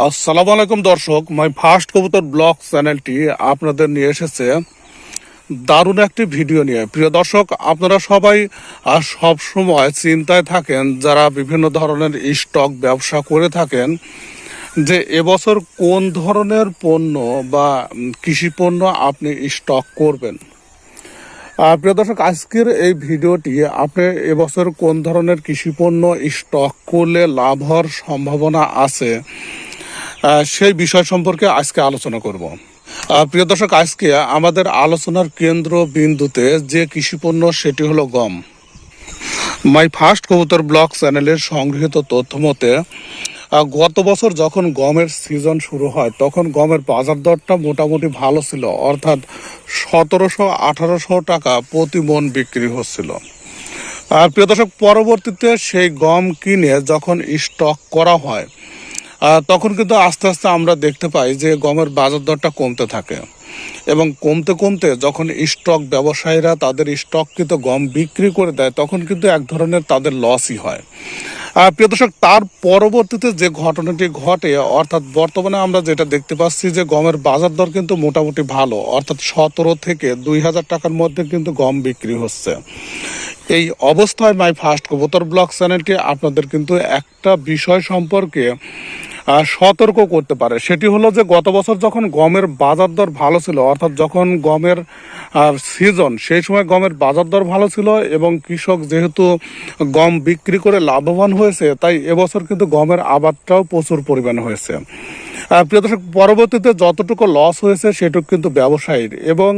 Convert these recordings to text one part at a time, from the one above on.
আসসালামু আলাইকুম দর্শক মাই ফার্স্ট কবুতর ব্লগ চ্যানেলটি আপনাদের নিয়ে এসেছে। দারুণ একটি ভিডিও নিয়ে। প্রিয় দর্শক, আপনারা সবাই সব সময় চিন্তায় থাকেন, যারা বিভিন্ন ধরনের স্টক ব্যবসা করে থাকেন, যে এবছর কোন ধরনের পণ্য বা কৃষি পণ্য আপনি স্টক করবেন। প্রিয় দর্শক, আজকের এই ভিডিওটি আপনি এবছর কোন ধরনের কৃষি পণ্য স্টক করলে লাভ হওয়ার সম্ভাবনা আছে? সেই বিষয় সম্পর্কে আজকে আলোচনা করব। প্রিয় দর্শক, আজকে আমাদের আলোচনার কেন্দ্র বিন্দুতে যে কৃষি পণ্য সেটি হলো গম। মাই ফার্স্ট কবুতর ব্লগ চ্যানেলের সংগৃহীত তথ্য মতে গত বছর যখন গমের সিজন শুরু হয়, তখন গমের বাজার দরটা মোটামুটি ভালো ছিল। অর্থাৎ সতেরোশো, আঠারোশো টাকা প্রতি মন বিক্রি হচ্ছিল। আর প্রিয় দর্শক, পরবর্তীতে সেই গম কিনে যখন স্টক করা হয় তখন কিন্তু আস্তে আস্তে আমরা দেখতে পাই যে গমের বাজার দরটা কমতে থাকে। এবং কমতে কমতে যখন স্টক ব্যবসায়ীরা তাদের স্টককৃত গম বিক্রি করে দেয়, তখন কিন্তু এক ধরনের তাদের লসই হয়। প্রিয় দর্শক, তার পরবর্তীতে যে ঘটনাটি ঘটে, অর্থাৎ বর্তমানে আমরা যেটা দেখতে পাচ্ছি যে গমের বাজার দর কিন্তু মোটামুটি ভালো, অর্থাৎ সতেরো থেকে দুই হাজার টাকার মধ্যে কিন্তু গম বিক্রি হচ্ছে। এই অবস্থায় মাই ফার্স্ট কবুতর ব্লগ চ্যানেলটি আপনাদের কিন্তু একটা বিষয় সম্পর্কে সতর্ক করতে পারে। সেটি হলো যে, গত বছর যখন গমের বাজার দর ভালো ছিল, অর্থাৎ যখন গমের সিজন সেই সময় গমের বাজার দর ভালো ছিল এবং কৃষক যেহেতু গম বিক্রি করে লাভবান হয়েছে, তাই এবছর কিন্তু গমের আবাদটাও প্রচুর পরিমাণে হয়েছে। প্রিয় দর্শক, পরবর্তীতে যতটুকু লস হয়েছে সেটুকু কিন্তু ব্যবসায়ীর। এবং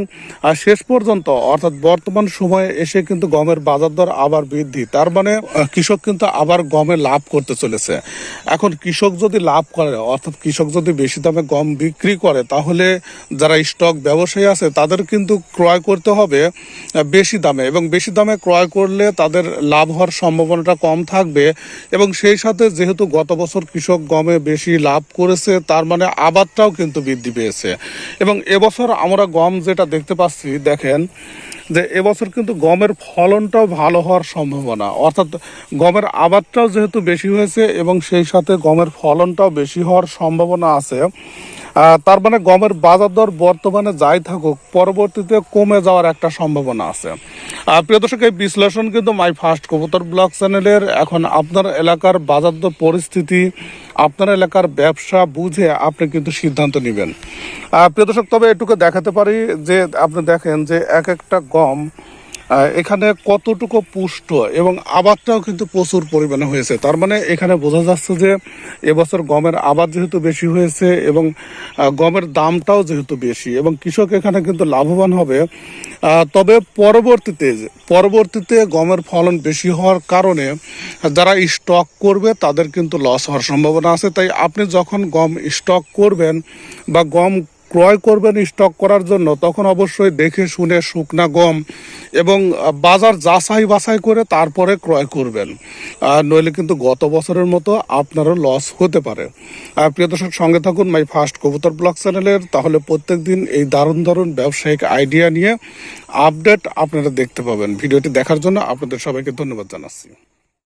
শেষ পর্যন্ত, অর্থাৎ বর্তমান সময়ে এসে কিন্তু গমের বাজার দর আবার বৃদ্ধি। তার মানে কৃষক কিন্তু আবার গমে লাভ করতে চলেছে। এখন কৃষক যদি লাভ করে, অর্থাৎ কৃষক যদি বেশি দামে গম বিক্রি করে, তাহলে যারা স্টক ব্যবসায়ী আছে, তাদের কিন্তু ক্রয় করতে হবে বেশি দামে। এবং বেশি দামে ক্রয় করলে তাদের লাভ হওয়ার সম্ভাবনাটা কম থাকবে। এবং সেই সাথে যেহেতু গত বছর কৃষক গমে বেশি লাভ করেছে, তার মানে আবাদটাও কিন্তু বৃদ্ধি পেয়েছে। এবং এবছর আমরা গম যেটা দেখতে পাচ্ছি, দেখেন, যে এবছর কিন্তু গমের ফলনটাও ভালো হওয়ার সম্ভাবনা। অর্থাৎ গমের আবাদটাও যেহেতু বেশি হয়েছে এবং সেই সাথে গমের ফলনটাও বেশি হওয়ার সম্ভাবনা আছে তার মানে গমের বাজার দর বর্তমানে যাই থাকুক, পরবর্তীতে কমে যাওয়ার একটা সম্ভাবনা আছে। প্রিয় দর্শক, এই বিশ্লেষণ কিন্তু মাই ফার্স্ট কবুতর ব্লগ চ্যানেলের এখন আপনার এলাকার বাজার দর পরিস্থিতি, আপনার এলাকার ব্যবসা বুঝে আপনি কিন্তু সিদ্ধান্ত নেবেন। প্রিয় দর্শক, তবে এটুকু দেখাতে পারি যে আপনি দেখেন যে এক একটা গম এখানে কতটুকু পুষ্ট এবং আবাদটাও কিন্তু প্রচুর পরিমাণে হয়েছে। তার মানে এখানে বোঝা যাচ্ছে যে এবছর গমের আবাদ যেহেতু বেশি হয়েছে এবং গমের দামটাও যেহেতু বেশি এবং কৃষক এখানে কিন্তু লাভবান হবে। তবে পরবর্তীতে পরবর্তীতে গমের ফলন বেশি হওয়ার কারণে যারা স্টক করবে তাদের কিন্তু লস হওয়ার সম্ভাবনা আছে। তাই আপনি যখন গম স্টক করবেন বা গম ক্রয় করবেন স্টক করার জন্য, তখন অবশ্যই দেখে শুনে শুকনা গম এবং বাজার যাচাই বাছাই করে তারপরে ক্রয় করবেন। নইলে কিন্তু গত বছরের মতো আপনারও লস হতে পারে। প্রিয় দর্শক, সঙ্গে থাকুন মাই ফার্স্ট কবুতর ব্লগ চ্যানেলের তাহলে প্রত্যেক দিন এই দারুণ দারুণ ব্যবসায়িক আইডিয়া নিয়ে আপডেট আপনারা দেখতে পাবেন। ভিডিওটি দেখার জন্য আপনাদের সবাইকে ধন্যবাদ জানাচ্ছি।